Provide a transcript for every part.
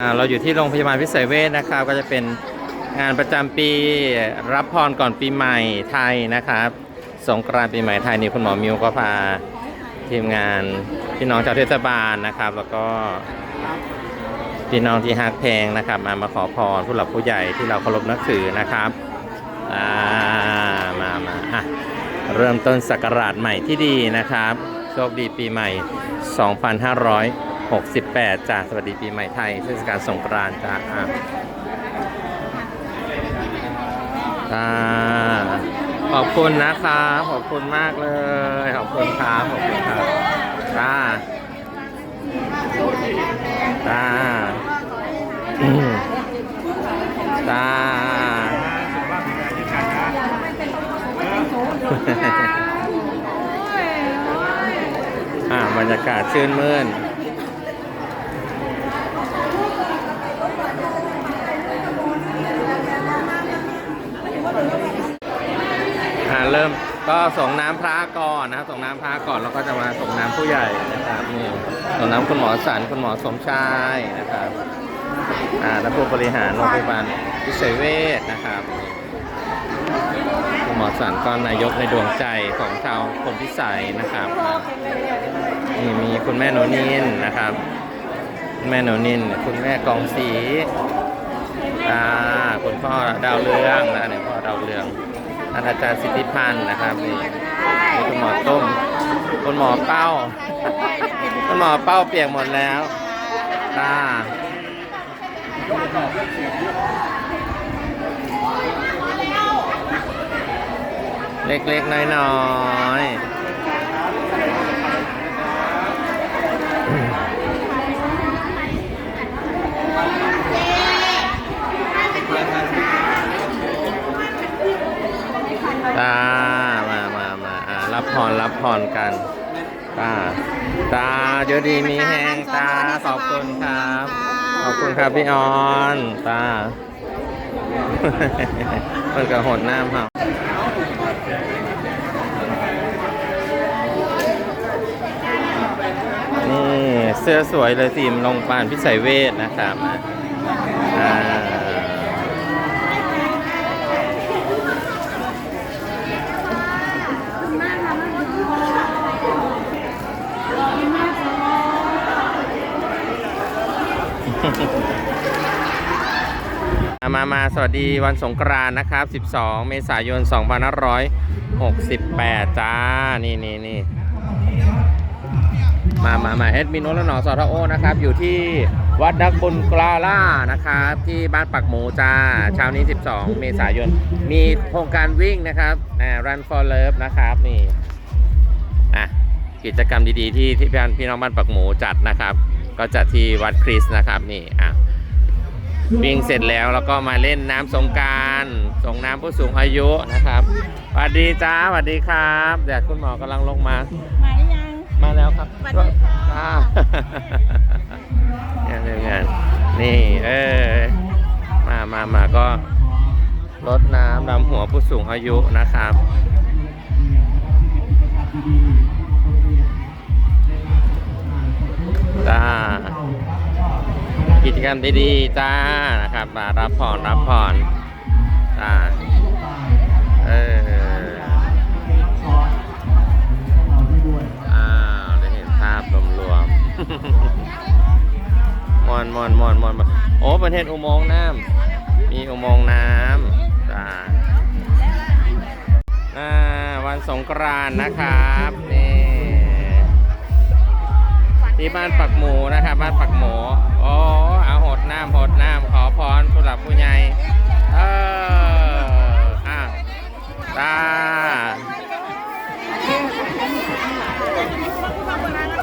เราอยู่ที่โรงพยาบาลพิเศษเวชนะครับ ก็จะเป็นงานประจำปีรับพรก่อนปีใหม่ไทยนะครับ สงกรานต์ปีใหม่ไทยนี่คุณหมอมิวก็พาทีมงานพี่น้องชาวเทศบาลนะครับ แล้วก็พี่น้องที่ฮักเพลงนะครับ มามาขอพรผู้หลักผู้ใหญ่ที่เราเคารพนับถือนะครับอ่ามามาอะเริ่มต้นศักราชใหม่ที่ดีนะครับ โชคดีปีใหม่ 68จ้าสวัสดีปีใหม่ไทยเทศกาลสงกรานต์จ้าอะจ้าขอบคุณนะครับขอบคุณมากเลย ขอบคุณครับขอบคุณครับจ้าจ้าจ้าอ่าบรรยากาศชื่นมื่น เริ่มก็ส่งน้ำพระก่อนนะครับส่งน้ำพระก่อนแล้วก็จะมาส่งน้ำผู้ใหญ่นะครับนี่ส่งน้ำคุณหมอสันคุณหมอสมชายนะครับอ่าและผู้บริหารโรงพยาบาลพิเศษเวชนะครับคุณหมอสันก็นายกในดวงใจของชาวคนพิสัยนะครับนี่มีคุณแม่หนูนินนะครับ แม่หนูนินคุณแม่กองศรีอ่าคุณพ่อดาวเรืองนะเนี่ยพ่อดาวเรือง อาจารย์สิทธิพันธ์นะครับนี่นี่คุณหมอต้มคุณหมอเป้าคุณหมอเป้าเปียกหมดแล้วตาเล็กๆน้อยๆ ตามามามาอ่ารับพรรับพรกัน ตา ตาเดี๋ยวดีมีแห้งตา ขอบคุณครับ ขอบคุณครับพี่ออน ตาเปิดกระหดน้ำครับนี่เสื้อสวยเลยทีมโรงพยาบาลพิสัยเวชนะครับอ่า มามาสวัสดีวันสงกรานต์นะครับ 12 เมษายน 2568 จ้า นี่นี่นี่มามามาเอ็ดมินโนและหนอสอทโอนะครับ อยู่ที่วัดนักบุญกลาล่านะครับ ที่บ้านปักหมูจ้า เช้านี้ 12 เมษายน มีโครงการวิ่งนะครับอ่า Run for Love นะครับ นี่ อะ กิจกรรมดีๆ ที่ที่พี่น้องบ้านปักหมูจัดนะครับ ก็จัดที่วัดคริสต์นะครับนี่อะวิ่งเสร็จแล้วแล้วก็มาเล่นน้ำสงกรารส่งน้ำผู้สูงอายุนะครับสวัสดีจ้าสวัสดีครับเดี๋ยวคุณหมอกำลังลงมาหมายยัง มาแล้วครับสวัสดีค่ะอ่าเนี่ยเนี่ยเนี่ยนี่เออมามามาก็รดน้ำดำหัวผู้สูงอายุนะครับ จ้า กิจกรรมดีๆจ้านะครับมารับผ่อนรับผ่อนจ้าเอออ้าวได้เห็นภาพรวมๆมอนมอนมอนมอนโอ้ประเทศอุโมงค์น้ำมีอุโมงค์น้ำจ้าอ่าวันสงกรานต์นะครับนี่ ที่บ้านปักหมูนะครับบ้านปักหมูโอ้เอาหดน้ำหดน้ำขอพรผู้หลักผู้ใหญ่เอออะตา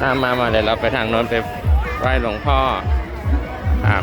ตามมามาเดี๋ยวเราไปทางโน้นไปไหว้หลวงพ่อครับ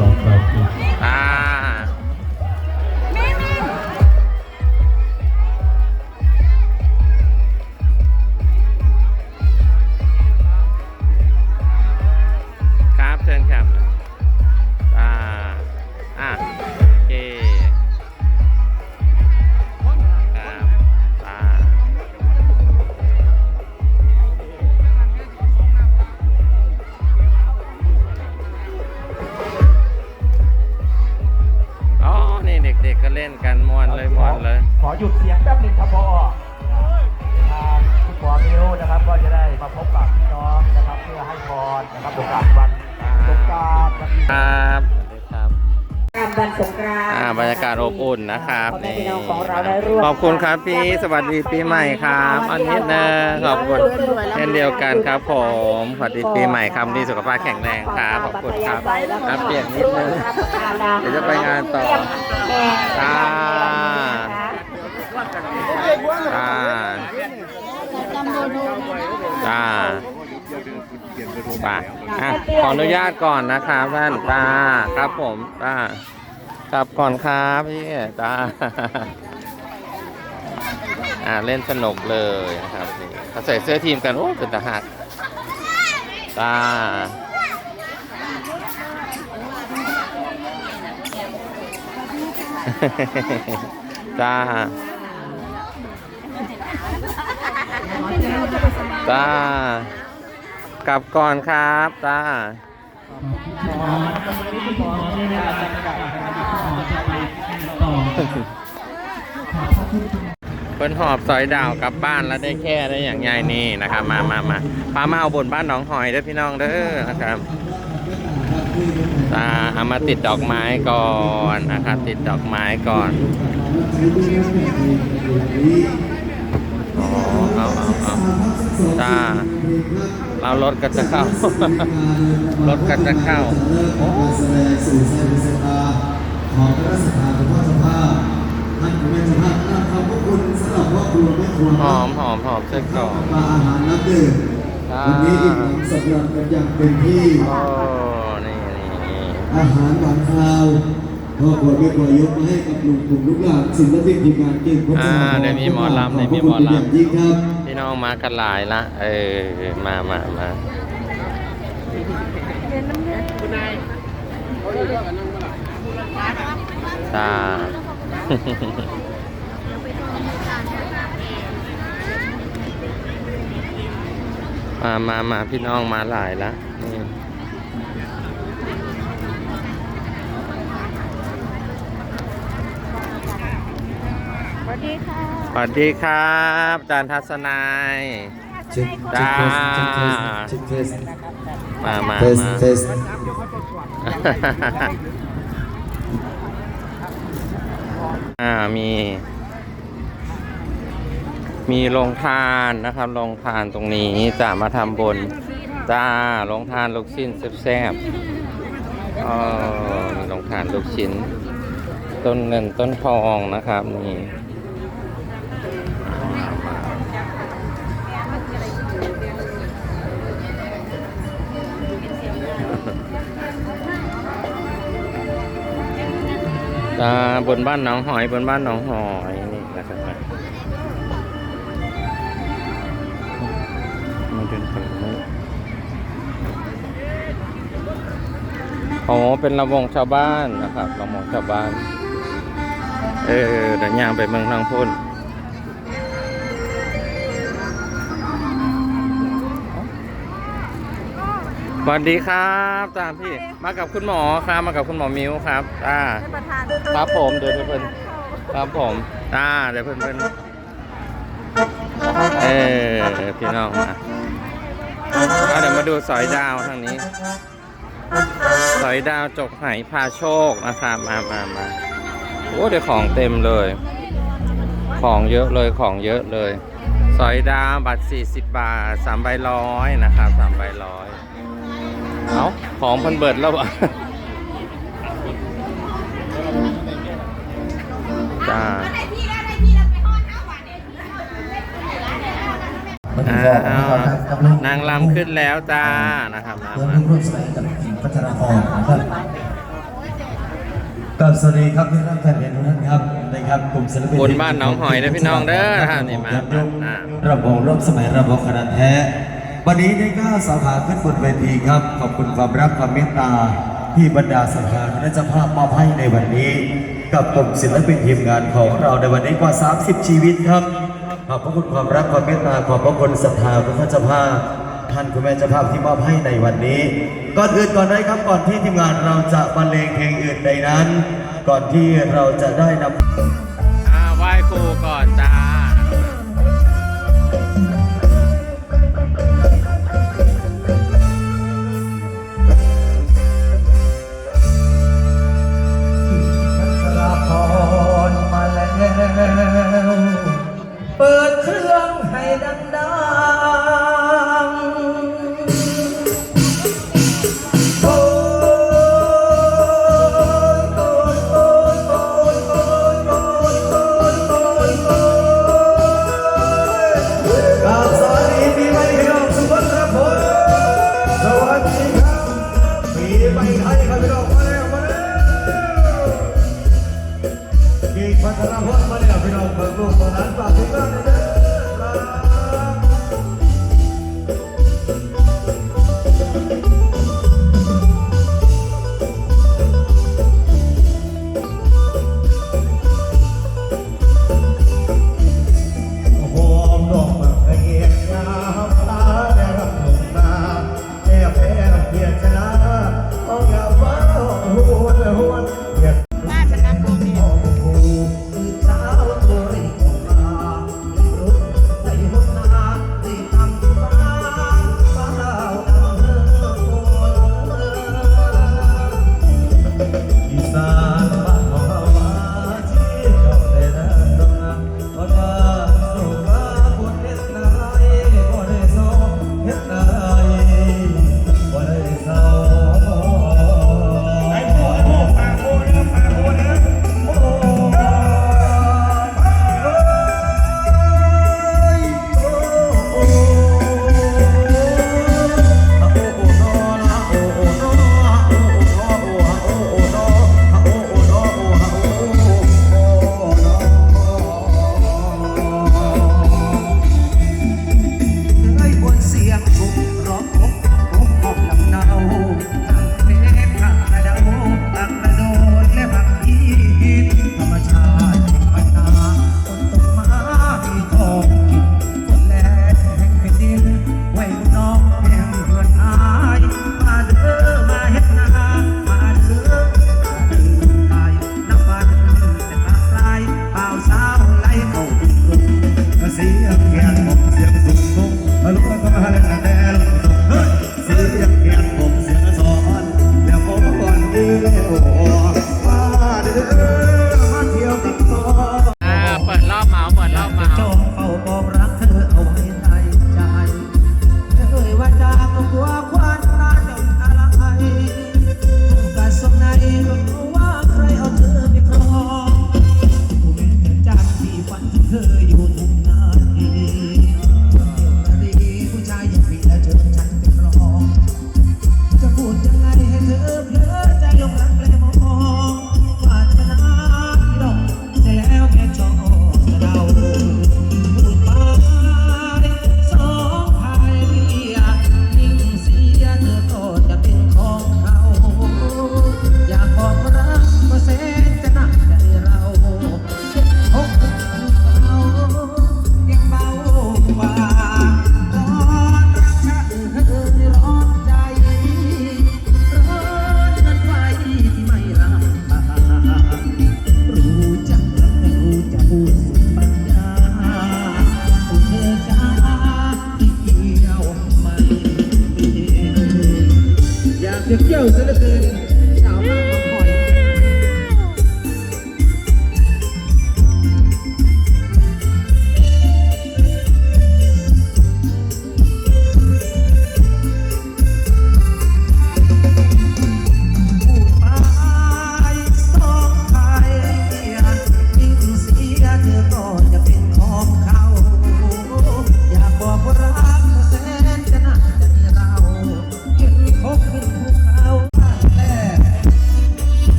ต้นกันมวนเลยมวนเลย ขอหยุดเสียงแป๊บหนึงครับพอทางคุณปอมิวนะครับ ก็จะได้มาพบกับพี่น้องนะครับ เพื่อให้พรนะครับโอกาสวันสงกรารวันปีครับ สวัสดีครับงานวันสงกรานต์อ่าบรรยากาศอบอุ่นนะครับพ่อแม่นี่พี่น้องของเราได้ร่วมขอบคุณครับพี่สวัสดีปีใหม่ครับอันนี้นะขอบคุณเช่นเดียวกันครับ ผมสวัสดีปีใหม่ครับนี่สุขภาพแข็งแรงครับขอบคุณครับครับเปลี่ยนนิดนึงเดี๋ยวจะไปงานต่อจ้าจ้าจ้า ปอะขออนุญาตก่อนนะครับท่านจ้าครับผมจ้ากลับก่อนครับพี่จ้าอ่าเล่นสนุกเลยนะครับเขาใส่เสื้อทีมกัน โอ้เป็นทหารจ้าจ้าจ้า กลับก่อนครับจ้าเพิ่นหอบสอยดาวกลับบ้านแล้วได้แค่ได้อย่างใหญ่นี่นะครับ มามามาพามาเอาบนบ้านหนองหอยเด้อพี่น้องเด้อนะครับตาเอามาติดดอกไม้ก่อนนะครับติดดอกไม้ก่อนอ๋อเอาเอาเอาจ้า เรารถก็จะเข้า รถก็จะเข้าแสดงสู่สายสภาของพระสภาของพ่อสภาท่านผู้แม่สภาท่านขอบพระคุณสำหรับครอบครัวแม่ครัวหอมหอมหอมเส้นกรอกปลาอาหารน้ำดื่มอ่าวันนี้อิ่มหนำสำราญกันอย่างเต็มที่โอ้นี่นี่นี่อาหารหวานข้าวพ่อครัวแม่ครัวยกมาให้กับลุงกลุ่มลูกหลานศิลปินทีมงานเก่งพัฒอ่านาเดี๋ยวมีหมอลำขเดี๋บยวพมีระหมคุอณเป็นอย่างลำยิ่งครับ พี่น้องมากันหลายละ เออ มามามาจ้ามามามาพี่น้องมาหลายละนี่สวัสดีค่ะ สวัสดีครับอาจารย์ทัศนัยเช็คจ้าเช็คเทสเช็คเทสมามาเทสมาเทสอ่ามี มีโรงทานนะครับโรงทานตรงนี้จะมาทำบนจ้าโรงทานลูกชิ้นแซ่บๆเออมีโรงทานลูกชิ้น ต้นเงินต้นทองนะครับนี่ จ้าบนบ้านหนองหอยบนบ้านหนองหอยนี่นะครับมาเดินไปตรงนี้อ๋อเป็นระวงชาวบ้านนะครับระวงชาวบ้าน เออเดี๋ยวย่างไปเมืองทางพุ่น สวัสดีครับจ้าพี่มากับคุณหมอครับมากับคุณหมอมิวครับจ้าครับผมเดี๋ยวเพิ่นครับผมจ้าเดี๋ยวเพิ่นเพิ่นเออพี่น้องมาเอาเดี๋ยวมาดูสอยดาวทางนี้ สอยดาวจกไหพาโชคนะครับมามามาโอ้เดี๋ยวของเต็มเลย ของเยอะเลยของเยอะเลย สอยดาวบัตร40 บาท3ใบร้อยนะครับ3ใบร้อย เอาของเพันเบิดแล้วอะจ้าอ้าวนางลำขึ้นแล้วจ้านะครับมาเริ่มมาร่วมสมัยกับทีมพัฒนาพรนะครับกับสวัสดีครับพี่น้องแฟนเพลงทุกท่านครับนะครับกลุ่มศิลปินบนบ้านหนองหอยเด้อพี่น้องเด้อนะครับนี่มามาอ่าระบบร่วมสมัยระบบขนาดแท้ วันนี้ได้ก้าวสาขาขึ้นบนเวทีครับ ขอบคุณความรักความเมตตา ที่บรรดาสังฆาคณะเจ้าภาพมอบให้ในวันนี้ กับกลุ่มศิลปินทีมงานของเราในวันนี้กว่า 30 ชีวิตครับ ขอบพระคุณความรักความเมตตาขอบพระคุณศรัทธาพระเจ้าภาพท่านคุณแม่เจ้าภาพที่มอบให้ในวันนี้ ก่อนอื่นก่อนใดครับก่อนที่ทีมงานเราจะบรรเลงเพลงอื่นใดนั้น ก่อนที่เราจะได้นำอ่าไหว้ครูก่อนจ้า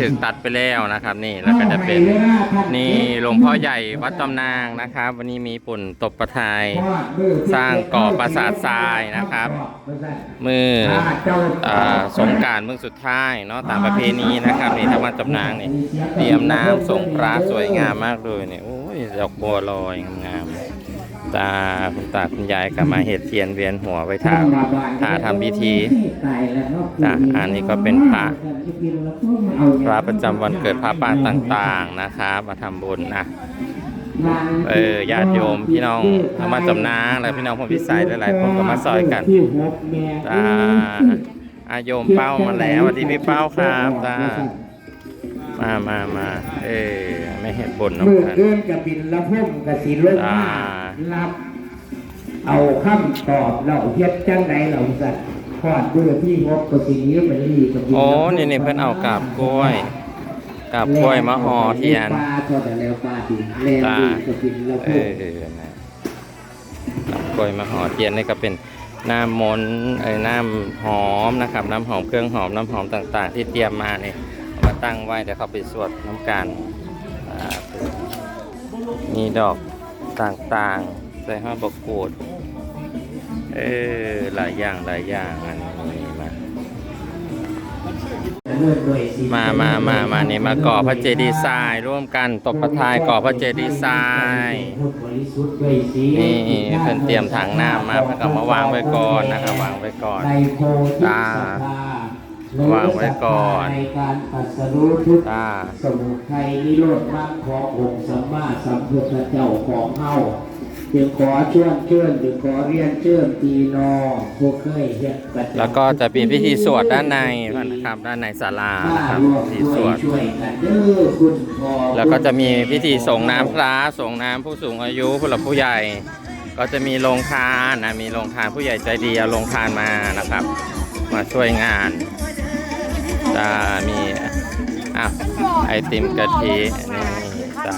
ถึกตัดไปแล้วนะครับ นี่แล้วก็จะเป็นนี่หลวงพ่อใหญ่วัดตำนางนะครับ วันนี้มีปุ่นตบประทาย สร้างก่อปราสาททรายนะครับมืออ่าสงกรารมือสุดท้ายเนาะตามประเพณีนะครับนี่ถ้ามาจำนางนี่เตรียมน้ำสงพระสวยงามมากเลยเนี่ยโอ้ยดอกบัวลอยงามๆ ตาคุณตาคุณยายก็มาเห็ดเทียนเวียนหัวไว้ถามถาทำพิธีจ้ะอันนี้ก็เป็นพระพระประจำวันเกิดพระป่าต่างๆนะครับ มาทำบุญนะเออญาติโยมพี่น้องเอามาจำนางแล้วพี่น้องผมพิสัยหลายๆคนก็มาซอยกันจ้าอาโยมเป้ามาแล้วสวัสดีพี่เป้าครับจ้ามามามาเออไม่เห็นบนมือน้ำกันเดินกับบินละพุ่มกับสีลงจ้ามา รับ เอาคำตอบเราเฮ็ดจังไหนเราสัตว์ขอดเบื่อที่งบกับสีนี้ไปรีกับบิโอ้นี่นี่เพิ่นเอากาบกล้วยกาบกล้วยมาห่อเทียนปลาทอดแต่แล้วปลาดินแรงดีกับบินละเอพุ่มอนะกาบกล้วยมาห่อเทียนนี่ก็เป็นน้ำมนต์เอ้ยน้ำหอมนะครับ น้ำหอมเครื่องหอมน้ำหอมต่างๆ ที่เตรียมมาเนี่ยเอามาตั้งไว้เดี๋ยวเขาไปสวดน้ำกันสาธุมีดอก ต่างๆ ใส่ห้าบกกูดเออหลายอย่างหลายอย่างอันนี้มามามามามานี่มาก่อพระเจดีย์ทรายร่วมกันตบประทายก่อพระเจดีย์ทรายนี่เพิ่นเตรียมถังน้ำมาเพิ่นก็มาวางไว้ก่อนนะครับวางไว้ก่อนในโพธิจ้าศรัทธา วางไว้ก่อนในการตรัสรู้ทุกจ้าสมุทัยนิโรธมรรคขององค์สัมมาสัมพุทธเจ้าของเฮาจึงขอชวนเชิญจึงขอเรียนเชิญปีนอผู้เคยเฮ็ดประจำแล้วก็จะมีพิธีสวดด้านในนะครับด้านในศาลาถ้านะครับร่วมพิธีสช่ววยดช่วยกันเด้อคุณพ่อแล้วก็จะมีพิธีส่งน้ำพระส่งน้ำผู้สูงอายุผู้หลักผู้ใหญ่ ก็จะมีโรงทานนะมีโรงทานผู้ใหญ่ใจดีเอาโรงทานมานะครับ มาช่วยงาน จะมีอะไอติมกะทินี่จ้ะ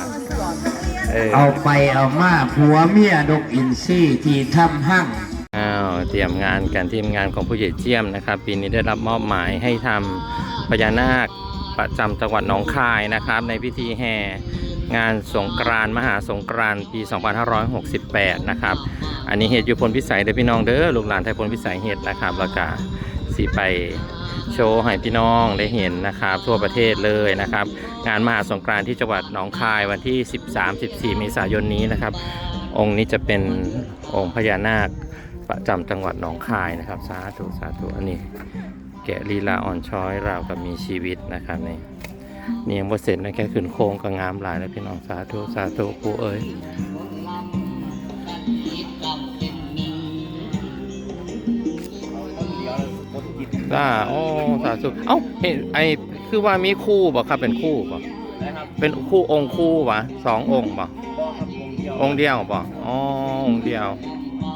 เออเอาไปเอามาผัวเมียดกอินซี่ที่ทำหั่งอ้าวเตรียมงานกันทีมงานของผู้ใหญ่เจียมนะครับ ปีนี้ได้รับมอบหมายให้ทำพญานาคประจำจังหวัดหนองคายนะครับ ในพิธีแห่งานสงกรานต์มหาสงกรานต์ปี 2568 นะครับ อันนี้เหตุอยู่พลพิสัยเด้อพี่น้องเด้อลูกหลานไทยพลพิสัยเหตุนะครับแล้วก็ สีไปโชว์ให้พี่น้องได้เห็นนะครับ ทั่วประเทศเลยนะครับ งานมหาสงกรานต์ที่จังหวัดหนองคายวันที่ 13-14 เมษายนนี้นะครับ องค์นี้จะเป็นองค์พญานาคประจำจังหวัดหนองคายนะครับ สาธุสาธุอันนี้ แกะลีลาอ่อนช้อยราวกับมีชีวิตนะครับนี่นี่ยังบ่เสร็จนะแค่ขึ้นโค้งก็งามหลายแล้วพี่น้องสาธุสาธุปู่เอ้ย จ้าโอ้สาธุเอ้าเห็นไอคือว่ามีคู่บ่ครับเป็นคู่บ่เป็นคู่องค์คู่วะสององค์บ่องค์เดียวบ่อ๋อองค์เดียว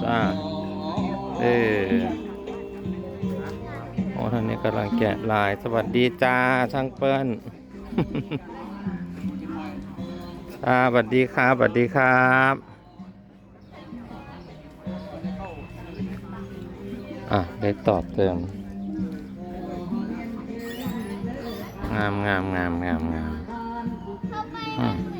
จ้าเออโอ้ท่านนี้กำลังแกะลายสวัสดีจ้าช่างเปิ้ลจ้าสวัสดีครับสวัสดีครับอะได้ตอบเติม งามงามงามงามงามอืม